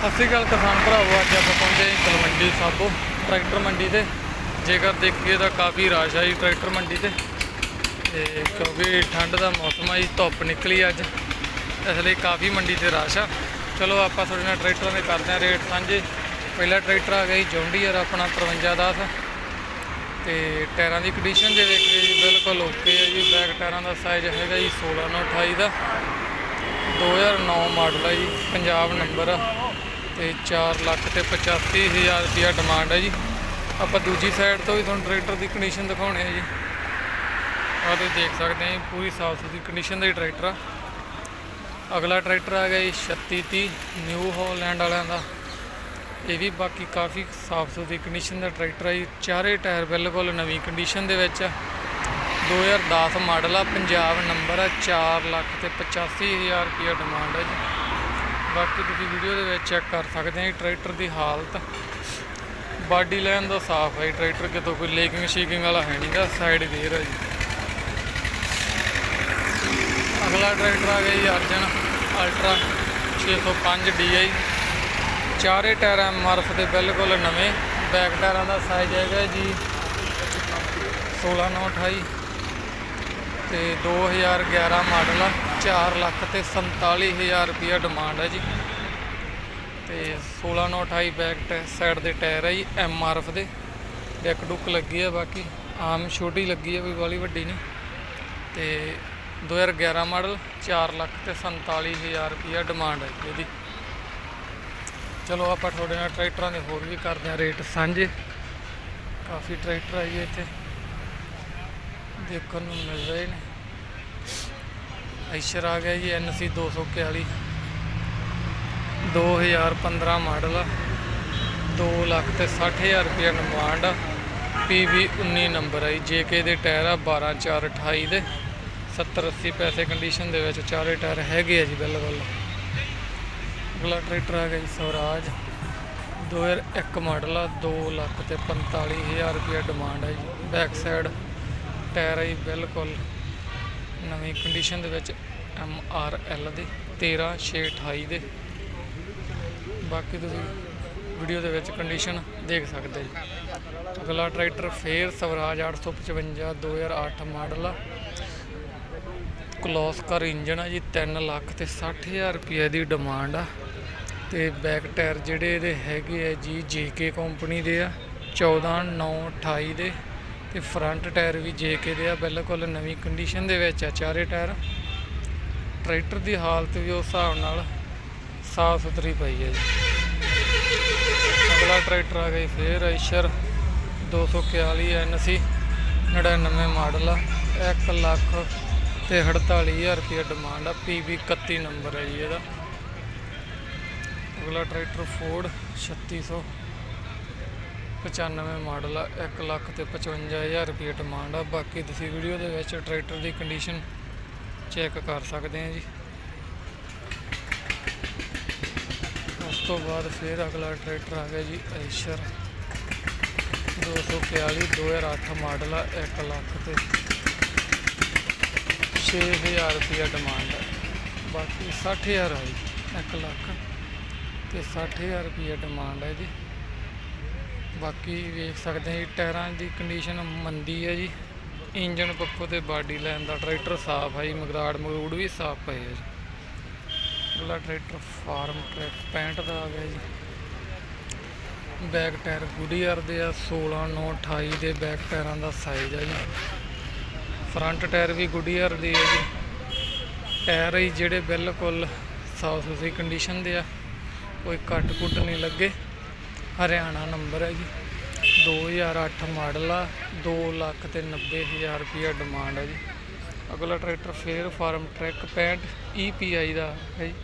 ਸਤਿ ਸ਼੍ਰੀ ਅਕਾਲ ਕਿਸਾਨ ਭਰਾਵੋ, ਅੱਜ ਆਪਾਂ ਪਹੁੰਚੇ ਹਾਂ ਤਲਵੰਡੀ ਸਾਬੋ, ਟਰੈਕਟਰ ਮੰਡੀ ਤੇ। ਜੇਕਰ ਦੇਖੀਏ ਤਾਂ ਕਾਫੀ ਰਸ਼ ਆ ਜੀ ਟਰੈਕਟਰ ਮੰਡੀ ਤੇ। ਤੇ ਕਿਉਂਕਿ ਠੰਡ ਦਾ ਮੌਸਮ ਆ ਜੀ, ਧੁੱਪ ਨਿਕਲੀ ਅੱਜ। ਇਸ ਲਈ ਕਾਫੀ ਮੰਡੀ ਤੇ ਰਸ਼ ਆ। ਚਲੋ ਆਪਾਂ ਤੁਹਾਡੇ ਨਾਲ ਟਰੈਕਟਰਾਂ ਦੇ ਕਰਦੇ ਹਾਂ ਰੇਟ ਸਾਂਝੇ। ਪਹਿਲਾ ਟਰੈਕਟਰ ਆ ਗਿਆ ਜੀ ਜੌਂਡੀਅਰ, ਆਪਣਾ 5310 ਤੇ ਟਾਇਰਾਂ ਦੀ ਕੰਡੀਸ਼ਨ ਦੇ ਵਿੱਚ ਜੀ, ਬਿਲਕੁਲ ਓਕੇ ਹੈ ਜੀ। ਬੈਕ ਟਾਇਰਾਂ ਦਾ ਸਾਈਜ਼ ਹੈਗਾ ਜੀ 16 ਨਾਲ 28 ਦਾ। 2009 ਮਾਡਲ ਹੈ ਜੀ, ਪੰਜਾਬ ਨੰਬਰ ਆ। ਤੇ 4 ਲੱਖ ਤੇ 85000 ਰੁਪਿਆ ਡਿਮਾਂਡ ਹੈ ਜੀ। ਆਪਾਂ ਦੂਜੀ ਸਾਈਡ ਤੋਂ ਵੀ ਤੁਹਾਨੂੰ ਟਰੈਕਟਰ ਦੀ ਕੰਡੀਸ਼ਨ ਦਿਖਾਉਣੇ ਆ ਜੀ। ਆ ਤੁਸੀਂ ਦੇਖ ਸਕਦੇ ਆ ਜੀ, ਪੂਰੀ ਸਾਫ਼ ਸੁਥਰੀ ਕੰਡੀਸ਼ਨ ਦਾ ਹੀ ਟਰੈਕਟਰ ਆ। ਅਗਲਾ ਟਰੈਕਟਰ ਆ ਗਿਆ ਜੀ 3630 ਨਿਊ ਹਾਲੈਂਡ ਵਾਲਿਆਂ ਦਾ। ਇਹ ਵੀ ਬਾਕੀ ਕਾਫੀ ਸਾਫ਼ ਸੁਥਰੀ ਕੰਡੀਸ਼ਨ ਦਾ ਟਰੈਕਟਰ ਆ ਜੀ। ਚਾਰੇ ਟਾਇਰ ਬਿਲਕੁਲ ਨਵੀਂ ਕੰਡੀਸ਼ਨ ਦੇ ਵਿੱਚ ਆ। 2010 ਮਾਡਲ ਆ ਪੰਜਾਬ ਨੰਬਰ ਆ 4 ਲੱਖ ਤੇ 85000 ਰੁਪਏ ਡਿਮਾਂਡ ਹੈ ਜੀ। ਬਾਕੀ ਤੁਸੀਂ ਵੀਡੀਓ ਦੇ ਵਿੱਚ ਚੈੱਕ ਕਰ ਸਕਦੇ ਆ ਜੀ ਟਰੈਕਟਰ ਦੀ ਹਾਲਤ। ਬਾਡੀ ਲਾਈਨ ਦਾ ਸਾਫ਼ ਹੈ ਜੀ ਟਰੈਕਟਰ ਕਿਤੋਂ ਕੋਈ ਲੇਕਿੰਗ ਸ਼ੀਕਿੰਗ ਵਾਲਾ ਹੈ ਨਹੀਂਗਾ ਸਾਈਡ ਗੇਅਰ ਹੈ ਜੀ। ਅਗਲਾ ਟਰੈਕਟਰ ਆ ਗਿਆ ਜੀ ਅਰਜਨ ਅਲਟਰਾ 605 DI ਚਾਰੇ ਟਾਇਰ ਐਮਆਰਐਫ ਦੇ ਬਿਲਕੁਲ ਨਵੇਂ ਬੈਕ ਟਾਇਰਾਂ ਦਾ ਸਾਈਜ਼ ਹੈਗਾ ਜੀ 16928 ਤੇ 2011 ਮਾਡਲ ਆ 4 ਲੱਖ ਤੇ 47000 ਰੁਪਿਆ ਡਿਮਾਂਡ ਹੈ ਜੀ। ਤੇ 16928 ਬੈਕ ਸਾਈਡ ਦੇ ਟਾਇਰ ਹੈ ਜੀ ਐਮਆਰਐਫ ਦੇ। ਡੈਕ ਡੁੱਕ ਲੱਗੀ ਹੈ ਬਾਕੀ ਆਮ ਛੋਟੀ ਲੱਗੀ ਹੈ ਕੋਈ ਵਾਲੀ ਵੱਡੀ ਨਹੀਂ। ਤੇ 2011 ਮਾਡਲ 4 ਲੱਖ ਤੇ 47000 ਰੁਪਿਆ ਡਿਮਾਂਡ ਹੈ ਜੀ ਇਹਦੀ। ਚਲੋ ਆਪਾਂ ਤੁਹਾਡੇ ਨਾਲ ਟਰੈਕਟਰਾਂ ਦੇ ਹੋਰ ਵੀ ਕਰਦੇ ਹਾਂ ਰੇਟ ਸਾਂਝੇ। ਕਾਫੀ ਟਰੈਕਟਰ ਆਈ ਹੈ ਇੱਥੇ। ਦੇਖਣ ਨੂੰ ਮਿਲ ਰਹੇ ਨੇ। ਐਸ਼ਰ ਆ ਗਿਆ ਜੀ NC 241 2015 ਮਾਡਲ। ਆ 2 ਲੱਖ ਤੇ 60000 ਰੁਪਏ ਡਿਮਾਂਡ ਆ PV 19 ਨੰਬਰ ਆ ਹੈ JK ਦੇ ਟਾਇਰ ਆ 12 4 28 ਦੇ। 70 80 ਪੈਸੇ ਕੰਡੀਸ਼ਨ ਦੇ ਵਿੱਚ ਚਾਰੇ ਟਾਇਰ ਹੈਗੇ ਆ ਜੀ, ਬਿਲਕੁਲ। ਅਗਲਾ ਟਰੈਕਟਰ ਆ ਗਿਆ ਜੀ, ਸਵਰਾਜ। 2001 ਮਾਡਲ ਆ 2 ਲੱਖ ਤੇ 45000 ਰੁਪਏ ਡਿਮਾਂਡ ਹੈ ਜੀ ਬੈਕ ਸਾਈਡ ਟਾਇਰ ਹੈ ਜੀ, ਬਿਲਕੁਲ ਨਵੀਂ ਕੰਡੀਸ਼ਨ ਦੇ ਵਿੱਚ ਐਮ ਆਰ ਐਲ ਦੇ 13 6 28 ਦੇ। ਬਾਕੀ ਤੁਸੀਂ ਵੀਡੀਓ ਦੇ ਵਿੱਚ ਕੰਡੀਸ਼ਨ ਦੇਖ ਸਕਦੇ ਜੀ। ਅਗਲਾ ਟਰੈਕਟਰ ਫੇਰ ਸਵਰਾਜ 855 2008 ਮਾਡਲ ਆ। ਕਲੋਸ ਕਰ ਇੰਜਨ ਆ ਜੀ 3 ਲੱਖ ਤੇ 60000 ਰੁਪਏ ਦੀ ਡਿਮਾਂਡ ਆ। ਤੇ ਬੈਕ ਟਾਇਰ ਜਿਹੜੇ ਇਹਦੇ ਹੈਗੇ ਆ ਜੀ ਜੇਕੇ ਕੰਪਨੀ ਦੇ ਆ 14 9 28 ਦੇ। ਤੇ ਫਰੰਟ ਟਾਇਰ ਵੀ ਜੇਕੇ ਦੇ ਆ, ਬਿਲਕੁਲ ਨਵੀਂ ਕੰਡੀਸ਼ਨ ਦੇ ਵਿੱਚ ਆ, ਚਾਰੇ ਟਾਇਰ ਟਰੈਕਟਰ ਦੀ ਹਾਲਤ ਵੀ ਉਸ ਹਿਸਾਬ ਨਾਲ ਸਾਫ਼ ਸੁਥਰੀ ਪਈ ਹੈ ਜੀ। ਅਗਲਾ ਟਰੈਕਟਰ ਆ ਗਿਆ ਫੇਰ ਐਸ਼ਰ 241 ਐਨਸੀ 99 ਮਾਡਲ ਆ। 1 ਲੱਖ ਤੇ 48000 ਰੁਪਏ ਡਿਮਾਂਡ ਆ ਪੀਬੀ 31 ਨੰਬਰ ਹੈ ਜੀ ਇਹਦਾ। ਅਗਲਾ ਟਰੈਕਟਰ ਫੋਰਡ 3600 95 ਮਾਡਲ ਆ 1 ਲੱਖ ਤੇ 55000 ਰੁਪਏ ਡਿਮਾਂਡ ਆ। ਬਾਕੀ ਤੁਸੀਂ ਵੀਡੀਓ ਦੇ ਵਿੱਚ ਟਰੈਕਟਰ ਦੀ ਕੰਡੀਸ਼ਨ ਚੈੱਕ ਕਰ ਸਕਦੇ ਆ ਜੀ। ਉਸ ਤੋਂ ਬਾਅਦ ਫਿਰ ਅਗਲਾ ਟਰੈਕਟਰ ਆ ਗਿਆ ਜੀ ਐਸ਼ਰ 241 2008 ਮਾਡਲ ਆ 1 ਲੱਖ ਤੇ 6000 ਰੁਪਇਆ ਡਿਮਾਂਡ ਆ। ਬਾਕੀ 60000 ਹੈ 1 ਲੱਖ ਤੇ 60000 ਰੁਪਇਆ ਡਿਮਾਂਡ ਹੈ ਜੀ। ਬਾਕੀ ਵੇਖ ਸਕਦੇ ਹਾਂ ਜੀ, ਟਾਇਰਾਂ ਦੀ ਕੰਡੀਸ਼ਨ ਮੰਦੀ ਹੈ ਜੀ। ਇੰਜਨ ਪੱਖੋਂ ਤੇ ਬਾਡੀ ਲਾਈਨ ਦਾ ਟਰੈਕਟਰ ਸਾਫ਼ ਹੈ ਜੀ, ਮਗਰਾੜ ਮਗਰੂੜ ਵੀ ਸਾਫ਼ ਪਏ ਹੈ ਜੀ। ਅਗਲਾ ਟਰੈਕਟਰ ਫਾਰਮ ਟਰੈਕ 65 ਦਾ ਆ ਗਿਆ ਜੀ। ਬੈਕ ਟਾਇਰ ਗੁਡੀਅਰ ਦੇ ਆ 16 9 28 ਦੇ ਬੈਕ ਟਾਇਰਾਂ ਦਾ ਸਾਈਜ਼ ਆ ਜੀ। ਫਰੰਟ ਟਾਇਰ ਵੀ ਗੁਡੀਅਰ ਦੇ ਆ ਜੀ। ਟਾਇਰ ਹੀ ਜਿਹੜੇ ਬਿਲਕੁਲ ਸਾਫ਼ ਸੁਥਰੀ ਕੰਡੀਸ਼ਨ ਦੇ ਆ, ਕੋਈ ਕੱਟ ਕੁੱਟ ਨਹੀਂ ਲੱਗੇ। ਹਰਿਆਣਾ ਨੰਬਰ ਹੈ ਜੀ। 2008 ਮਾਡਲ ਆ 2 ਲੱਖ ਤੇ 90000 ਰੁਪਇਆ ਡਿਮਾਂਡ ਹੈ ਜੀ। ਅਗਲਾ ਟਰੈਕਟਰ ਫੇਰ ਫਾਰਮ ਟਰੈਕ 65 EPI ਦਾ ਹੈ ਜੀ।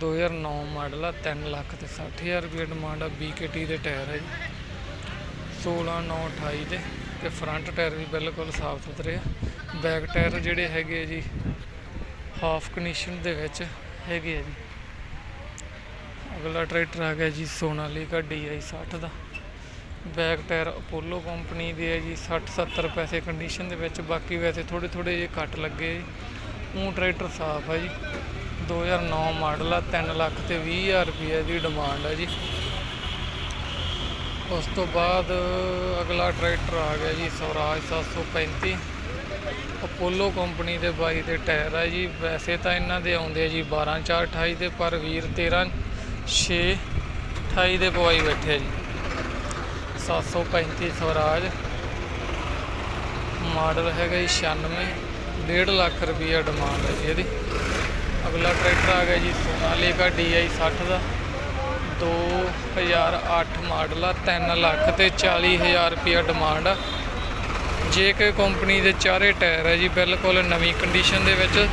2009 ਮਾਡਲ ਆ 3 ਲੱਖ ਤੇ 60000 ਰੁਪਏ ਡਿਮਾਂਡ ਆ BKT ਦੇ ਟਾਇਰ ਹੈ ਜੀ। 16 9 28 ਦੇ ਤੇ ਫਰੰਟ ਟਾਇਰ ਵੀ ਬਿਲਕੁਲ ਸਾਫ਼ ਸੁਥਰੇ ਆ। ਬੈਕ ਟਾਇਰ ਜਿਹੜੇ ਹੈਗੇ ਆ ਜੀ ਹਾਫ ਕੰਡੀਸ਼ਨ ਦੇ ਵਿੱਚ ਹੈਗੇ ਆ ਜੀ। ਅਗਲਾ ਟਰੈਕਟਰ ਆ ਗਿਆ ਜੀ ਸੋਨਾਲੀਕਾ DI 60 ਦਾ। ਬੈਕ ਟਾਇਰ ਅਪੋਲੋ ਕੰਪਨੀ ਦੇ ਹੈ ਜੀ 60 70 ਪੈਸੇ ਕੰਡੀਸ਼ਨ ਦੇ ਵਿੱਚ, ਬਾਕੀ ਵੈਸੇ ਥੋੜੇ ਥੋੜੇ ਜਿਹੇ ਘੱਟ ਲੱਗੇ। ਉਹ ਟਰੈਕਟਰ ਸਾਫ਼ ਹੈ ਜੀ। 2009 ਮਾਡਲ ਆ 3 ਲੱਖ ਤੇ 20 ਹਜ਼ਾਰ ਰੁਪਏ ਦੀ ਡਿਮਾਂਡ ਹੈ ਜੀ। ਉਸ ਤੋਂ ਬਾਅਦ ਅਗਲਾ ਟਰੈਕਟਰ ਆ ਗਿਆ ਜੀ ਸਵਰਾਜ 735 ਅਪੋਲੋ ਕੰਪਨੀ ਦੇ ਬਾਈ ਦੇ ਟਾਇਰ ਆ ਜੀ। ਵੈਸੇ ਤਾਂ ਇਹਨਾਂ ਦੇ ਆਉਂਦੇ ਆ ਜੀ 12 4 28 ਦੇ, ਪਰ ਵੀਰ 13 6 28 ਦੇ ਪਵਾਈ ਬੈਠੇ ਆ ਜੀ। 735 ਸਵਰਾਜ। ਮਾਡਲ ਹੈਗਾ ਜੀ 96 1.5 ਲੱਖ ਰੁਪਈਆ ਡਿਮਾਂਡ ਹੈ ਜੀ ਇਹਦੀ। ਅਗਲਾ ਟਰੈਕਟਰ ਆ ਗਿਆ ਜੀ ਸੋਨਾਲੀਕਾ DI 60 ਦਾ। 2008 ਮਾਡਲ ਆ 3 ਲੱਖ ਤੇ 40000 ਰੁਪਈਆ ਡਿਮਾਂਡ ਆ। ਜੇ ਕਿ ਕੰਪਨੀ ਦੇ ਚਾਰੇ ਟਾਇਰ ਹੈ ਜੀ, ਬਿਲਕੁਲ ਨਵੀਂ ਕੰਡੀਸ਼ਨ ਦੇ ਵਿੱਚ,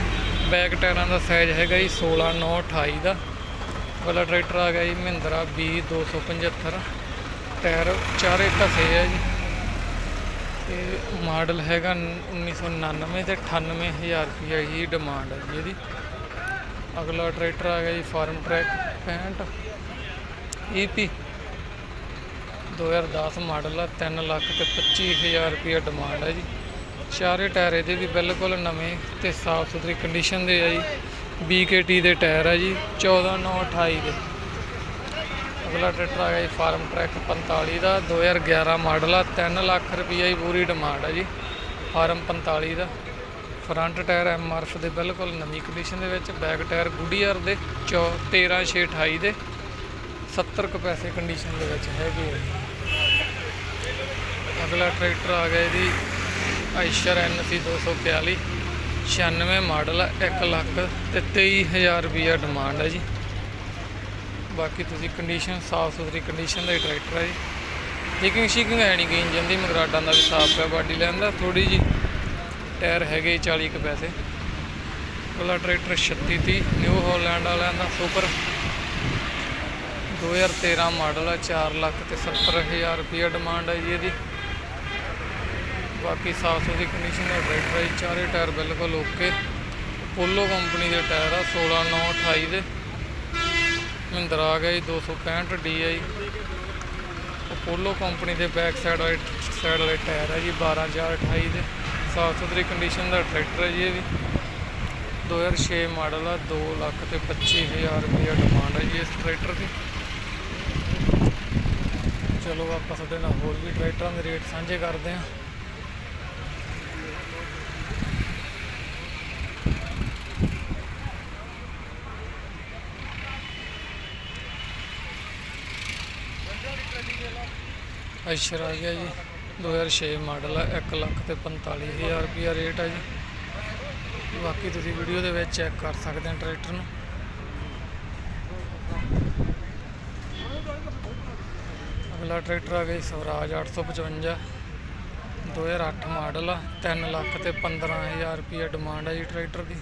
ਬੈਕ ਟਾਇਰਾਂ ਦਾ ਸਾਈਜ਼ ਹੈਗਾ ਜੀ 16 9 28 ਦਾ। ਅਗਲਾ ਟਰੈਕਟਰ ਆ ਗਿਆ ਜੀ, ਮਹਿੰਦਰਾ B 275 ਟਾਇਰ ਚਾਰੇ ਘਸੇ ਆ ਜੀ। ਤੇ ਮਾਡਲ ਹੈਗਾ 1999 ਤੇ 98000 ਰੁਪਈਆ ਹੀ ਡਿਮਾਂਡ ਹੈ ਜੀ ਇਹਦੀ। ਅਗਲਾ ਟਰੈਕਟਰ ਆ ਗਿਆ ਜੀ, ਫਾਰਮ ਟਰੈਕ 65 ਈਪੀ 2010 ਮਾਡਲ ਆ 3 ਲੱਖ ਤੇ 25000 ਰੁਪਈਆ ਡਿਮਾਂਡ ਹੈ ਜੀ। ਚਾਰੇ ਟਾਇਰ ਇਹਦੇ ਵੀ ਬਿਲਕੁਲ ਨਵੇਂ ਤੇ ਸਾਫ਼ ਸੁਥਰੀ ਕੰਡੀਸ਼ਨ ਦੇ ਆ ਜੀ। BKT ਦੇ ਟਾਇਰ ਆ ਜੀ 14 9 28 ਦੇ। ਅਗਲਾ ਟਰੈਕਟਰ ਆ ਗਿਆ ਜੀ, ਫਾਰਮ ਟਰੈਕ 45 ਦਾ 2011 ਮਾਡਲ ਆ 3 ਲੱਖ ਰੁਪਈਆ ਹੀ ਪੂਰੀ ਡਿਮਾਂਡ ਹੈ ਜੀ, ਫਾਰਮ 45 ਦਾ। ਫਰੰਟ ਟਾਇਰ ਐਮਆਰਐਫ ਦੇ ਬਿਲਕੁਲ ਨਵੀਂ ਕੰਡੀਸ਼ਨ ਦੇ ਵਿੱਚ, ਬੈਕ ਟਾਇਰ ਗੁੱਡੀਅਰ ਦੇ 13 6 28 ਦੇ 70 ਕੁ ਪੈਸੇ ਕੰਡੀਸ਼ਨ ਦੇ ਵਿੱਚ ਹੈਗੇ ਆ ਜੀ। ਅਗਲਾ ਟਰੈਕਟਰ ਆ ਗਿਆ ਇਹਦੀ ਆਇਸ਼ਰ NC 242 96 ਮਾਡਲ ਆ 1 ਲੱਖ ਤੇ 23000 ਰੁਪਈਆ ਡਿਮਾਂਡ ਹੈ ਜੀ। ਬਾਕੀ ਤੁਸੀਂ ਕੰਡੀਸ਼ਨ ਸਾਫ਼ ਸੁਥਰੀ ਕੰਡੀਸ਼ਨ ਦਾ ਹੀ ਟਰੈਕਟਰ ਹੈ ਜੀ। ਲਿਕਿੰਗ ਸ਼ੀਕਿੰਗ ਹੈ ਨਹੀਂ ਗਈ ਇੰਜਨ ਦੀ ਮਗਰਾਡਾਂ ਦਾ ਵੀ ਸਾਫ਼ ਹੈ ਬਾਡੀ ਲੈਣ ਦਾ ਥੋੜੀ ਜੀ ਟਾਇਰ ਹੈਗੇ 40 ਕੁ ਪੈਸੇ। ਅਗਲਾ ਟਰੈਕਟਰ 3630 ਨਿਊ ਹਾਲੈਂਡ ਵਾਲਿਆਂ ਦਾ ਸੁਪਰ 2013 ਮਾਡਲ ਆ 4 ਲੱਖ ਤੇ 70000 ਰੁਪਏ ਡਿਮਾਂਡ ਹੈ ਜੀ ਇਹਦੀ। ਬਾਕੀ ਸਾਫ਼ ਸੁਥਰੀ ਕੰਡੀਸ਼ਨ ਦਾ ਟਰੈਕਟਰ ਹੈ ਜੀ, ਚਾਰੇ ਟਾਇਰ ਬਿਲਕੁਲ ਓਕੇ ਪੋਲੋ ਕੰਪਨੀ ਦੇ ਟਾਇਰ ਆ 16 9 28 ਦੇ। ਮਹਿੰਦਰਾ ਆ ਗਿਆ ਜੀ 265 DI ਅਪੋਲੋ ਕੰਪਨੀ ਦੇ ਬੈਕ ਸਾਈਡ ਵਾਲੇ ਸਾਈਡ ਵਾਲੇ ਟਾਇਰ ਹੈ ਜੀ 12 4 28 ਦੇ। ਸਾਫ਼ ਸੁਥਰੀ ਕੰਡੀਸ਼ਨ ਦਾ ਟਰੈਕਟਰ ਹੈ ਜੀ ਇਹ ਵੀ। 2006 ਮਾਡਲ ਆ 2 ਲੱਖ ਤੇ 25000 ਰੁਪਏ ਡਿਮਾਂਡ ਹੈ ਜੀ ਇਸ ਟਰੈਕਟਰ ਦੀ। ਚਲੋ ਆਪਾਂ ਤੁਹਾਡੇ ਨਾਲ ਹੋਰ ਵੀ ਟਰੈਕਟਰਾਂ ਦੇ ਰੇਟ ਸਾਂਝੇ ਕਰਦੇ ਹਾਂ। ਅਸ਼ਰ ਆ ਗਿਆ ਜੀ। 2006 ਮਾਡਲ ਆ 1 ਲੱਖ ਤੇ 45000 ਰੁਪਿਆ ਰੇਟ ਆ ਜੀ। ਬਾਕੀ ਤੁਸੀਂ ਵੀਡੀਓ ਦੇ ਵਿੱਚ ਚੈੱਕ ਕਰ ਸਕਦੇ ਹੋ ਟਰੈਕਟਰ ਨੂੰ। ਅਗਲਾ ਟਰੈਕਟਰ ਆ ਗਿਆ ਜੀ ਸਵਰਾਜ 855 2008 ਮਾਡਲ ਆ 3 ਲੱਖ ਤੇ 15000 ਰੁਪਿਆ ਡਿਮਾਂਡ ਆ ਜੀ ਟਰੈਕਟਰ ਦੀ।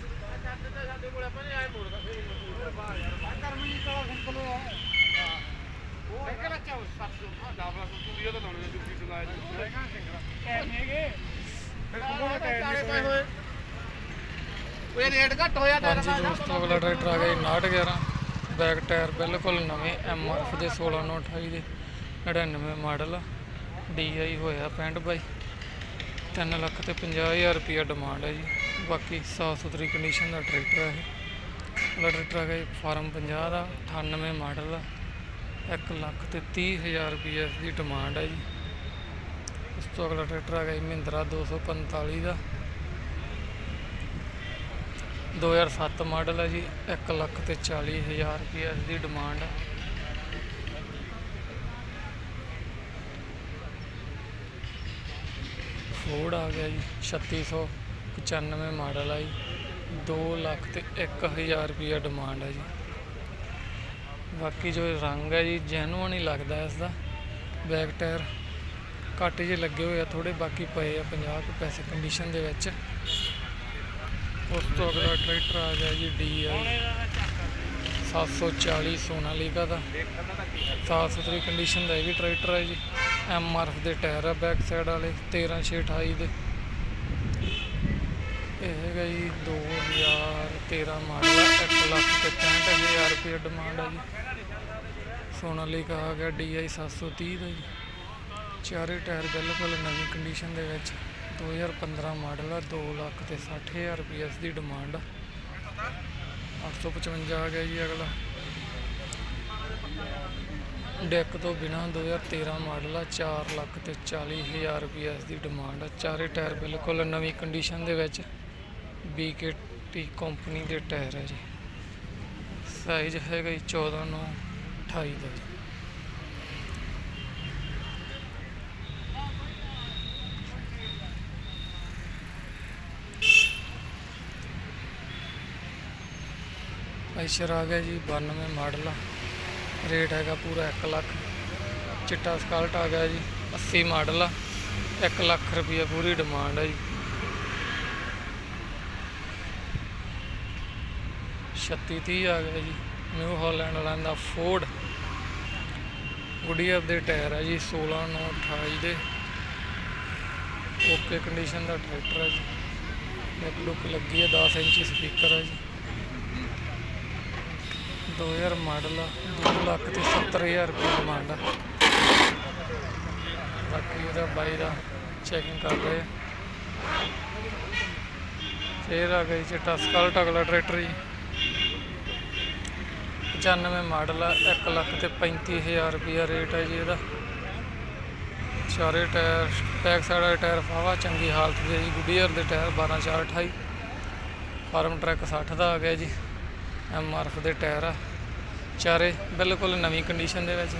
ਉਹ ਰੇਟ ਘੱਟ ਹੋਇਆ ਹਾਂਜੀ ਦੋਸਤੋ ਅਗਲਾ ਟਰੈਕਟਰ ਆ ਗਿਆ ਜੀ 911 ਬੈਕ ਟਾਇਰ ਬਿਲਕੁਲ ਨਵੇਂ ਐਮਆਰਐਫ ਦੇ 1628 ਦੇ 99 ਮਾਡਲ ਡੀਆਈ ਹੋਇਆ 65 ਬਾਈ। 3 ਲੱਖ ਤੇ 50000 ਰੁਪਿਆ ਡਿਮਾਂਡ ਹੈ ਜੀ। ਬਾਕੀ ਸਾਫ਼ ਸੁਥਰੀ ਕੰਡੀਸ਼ਨ ਦਾ ਟਰੈਕਟਰ ਹੈ ਇਹ। ਅਗਲਾ ਟਰੈਕਟਰ ਆ ਗਿਆ ਜੀ ਫਾਰਮ 50 ਦਾ 98 ਮਾਡਲ ਆ 1 ਲੱਖ ਤੇ 30000 ਰੁਪਏ ਦੀ ਡਿਮਾਂਡ ਹੈ ਜੀ। ਉਸ ਤੋਂ ਅਗਲਾ ਟਰੈਕਟਰ ਆ ਗਿਆ ਜੀ ਮਹਿੰਦਰਾ 245 ਦਾ। 2007 ਮਾਡਲ ਹੈ ਜੀ 1 ਲੱਖ ਤੇ 40000 ਰੁਪਏ ਇਸ ਦੀ ਡਿਮਾਂਡ ਹੈ ਫੋਰਡ ਆ ਗਿਆ ਜੀ 3695 ਮਾਡਲ ਹੈ ਜੀ 2 ਲੱਖ ਤੇ 1000 ਰੁਪਏ ਡਿਮਾਂਡ ਹੈ ਜੀ। ਬਾਕੀ ਜੋ ਰੰਗ ਹੈ ਜੀ ਜੈਨੂਅਨ ਹੀ ਲੱਗਦਾ ਇਸ ਦਾ ਬੈਕ ਟਾਇਰ ਘੱਟ ਜਿਹੇ ਲੱਗੇ ਹੋਏ ਆ ਥੋੜੇ ਬਾਕੀ ਪਏ ਆ 50 ਕੁ ਪੈਸੇ ਕੰਡੀਸ਼ਨ ਦੇ ਵਿੱਚ। ਉਸ ਤੋਂ ਅਗਲਾ ਟਰੈਕਟਰ ਆ ਗਿਆ ਜੀ DI 740 ਸੋਨਾਲੀਕਾ ਦਾ। ਸਾਫ਼ ਸੁਥਰੀ ਕੰਡੀਸ਼ਨ ਦਾ ਇਹ ਵੀ ਟਰੈਕਟਰ ਹੈ ਜੀ। ਐਮਆਰਐਫ ਦੇ ਟਾਇਰ ਆ ਬੈਕ ਸਾਈਡ ਵਾਲੇ 13628 ਦੇ। ਇਹ ਹੈਗਾ ਜੀ 2013 ਮਾਡਲ ਆ 1 ਲੱਖ ਤੇ 65000 ਰੁਪਏ ਡਿਮਾਂਡ ਹੈ ਜੀ। ਸੋਨਾਲੀਕਾ ਆ ਗਿਆ DI 730 ਦਾ ਜੀ। ਚਾਰੇ ਟਾਇਰ ਬਿਲਕੁਲ ਨਵੀਂ ਕੰਡੀਸ਼ਨ ਦੇ ਵਿੱਚ। 2015 ਮਾਡਲ ਆ 2 ਲੱਖ ਤੇ 60000 ਰੁਪਏ ਇਸ ਦੀ ਡਿਮਾਂਡ ਆ। 855 ਆ ਗਿਆ ਜੀ ਅਗਲਾ। ਡੈਕ ਤੋਂ ਬਿਨਾ 2013 ਮਾਡਲ ਆ 4 ਲੱਖ ਤੇ 40 ਹਜ਼ਾਰ ਰੁਪਏ ਇਸ ਦੀ ਡਿਮਾਂਡ ਆ। ਚਾਰੇ ਟਾਇਰ ਬਿਲਕੁਲ ਨਵੀਂ ਕੰਡੀਸ਼ਨ ਦੇ ਵਿੱਚ। BKT ਕੰਪਨੀ ਦੇ ਟਾਇਰ ਹੈ ਜੀ। ਸਾਈਜ਼ ਹੈਗਾ ਜੀ 14 ਨੂੰ 28 ਦਾ ਜੀ। ਐਸ਼ਰ ਆ ਗਿਆ ਜੀ 92 ਮਾਡਲ। ਰੇਟ ਹੈਗਾ ਪੂਰਾ 1 ਲੱਖ। ਚਿੱਟਾ ਸਕਾਲਟ ਆ ਗਿਆ ਜੀ 80 ਮਾਡਲ। ਆ 1 ਲੱਖ ਰੁਪਈਆ ਪੂਰੀ ਡਿਮਾਂਡ ਹੈ ਜੀ। 3630 ਆ ਗਿਆ ਜੀ। ਨਿਊ ਹਾਲੈਂਡ ਵਾਲਿਆਂ ਦਾ ਫੋਰਡ ਗੁਡੀਅਰ ਦੇ ਟਾਇਰ ਹੈ ਜੀ 16 ਨੂੰ 28 ਦੇ। ਓਕੇ ਕੰਡੀਸ਼ਨ ਦਾ ਟਰੈਕਟਰ ਹੈ ਜੀ। ਇੱਕ ਲੁੱਕ ਲੱਗੀ ਹੈ 10 ਇੰਚੀ ਸਪੀਕਰ ਹੈ ਜੀ। 2000 ਮਾਡਲ ਆ 2 ਲੱਖ ਤੇ 70000 ਰੁਪਏ ਡਿਮਾਂਡ ਆ। ਬਾਕੀ ਉਹਦਾ ਬਾਈ ਦਾ ਚੈਕਿੰਗ ਕਰ ਰਹੇ ਆ। ਫੇਰ ਆ ਗਈ ਚਿੱਟਾ ਸਕਲਟ ਅਗਲਾ ਟਰੈਕਟਰ ਜੀ। 95 ਮਾਡਲ ਆ 1 ਲੱਖ ਤੇ 35000 ਰੁਪਏ ਰੇਟ ਹੈ ਜੀ ਇਹਦਾ। ਚਾਰੇ ਟਾਇਰ ਬੈਕ ਸਾਈਡ ਵਾਲੇ ਟਾਇਰ ਫਾਵਾ ਚੰਗੀ ਹਾਲਤ ਦੇ ਜੀ। ਗੁੱਡੀਅਰ ਦੇ ਟਾਇਰ 12 4 28 ਫਾਰਮ ਟਰੈਕ 60 ਦਾ ਆ ਗਿਆ ਜੀ। ਐਮਆਰਐਫ ਦੇ ਟਾਇਰ ਆ। ਚਾਰੇ ਬਿਲਕੁਲ ਨਵੀਂ ਕੰਡੀਸ਼ਨ ਦੇ ਵਿੱਚ।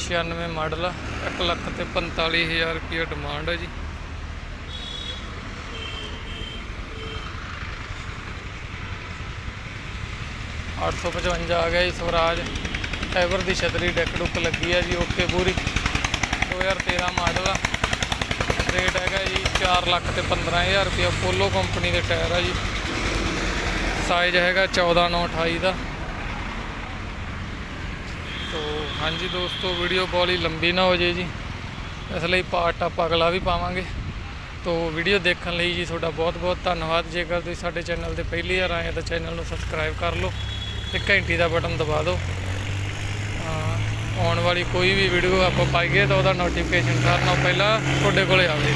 96 ਮਾਡਲ ਆ 1 ਲੱਖ ਤੇ 45000 ਰੁਪਏ ਡਿਮਾਂਡ ਹੈ ਜੀ। ਅੱਠ ਸੌ ਪਚਵੰਜਾ ਆ ਗਿਆ ਜੀ, ਸਵਰਾਜ ਫਾਈਬਰ ਦੀ ਛਤਰੀ ਡੈਕ ਡੁੱਕ ਲੱਗੀ ਆ ਜੀ, ਓਕੇ ਪੂਰੀ। 2013 ਮਾਡਲ ਆ। ਰੇਟ ਹੈਗਾ ਜੀ 4 ਲੱਖ ਤੇ 15000 ਰੁਪਏ ਪੋਲੋ ਕੰਪਨੀ ਦੇ ਟਾਇਰ ਆ ਜੀ। ਸਾਈਜ਼ ਹੈਗਾ 14 9 28 ਦਾ। ਤੋ ਹਾਂਜੀ ਦੋਸਤੋ, ਵੀਡੀਓ ਬਹੁਤ ਹੀ ਲੰਬੀ ਨਾ ਹੋ ਜੇ ਜੀ। ਇਸ ਲਈ ਪਾਰਟ ਆਪਾਂ ਅਗਲਾ ਵੀ ਪਾਵਾਂਗੇ। ਤੋ ਵੀਡੀਓ ਦੇਖਣ ਲਈ ਜੀ ਤੁਹਾਡਾ ਬਹੁਤ ਬਹੁਤ ਧੰਨਵਾਦ। ਜੇਕਰ ਤੁਸੀਂ ਸਾਡੇ ਚੈਨਲ ਤੇ ਪਹਿਲੀ ਵਾਰ ਆਏ ਤਾਂ ਚੈਨਲ ਨੂੰ ਸਬਸਕ੍ਰਾਈਬ ਕਰ ਲਓ। ਤੇ ਘੰਟੀ ਦਾ ਬਟਨ ਦਬਾ ਦਿਓ। ਆਉਣ ਵਾਲੀ ਕੋਈ ਵੀ ਵੀਡੀਓ ਆਪਾਂ ਪਾਈਏ ਤਾਂ ਉਹਦਾ ਨੋਟੀਫਿਕੇਸ਼ਨ ਸਾਰਿਆਂ ਨਾਲੋਂ ਪਹਿਲਾਂ ਤੁਹਾਡੇ ਕੋਲੇ ਆਵੇ।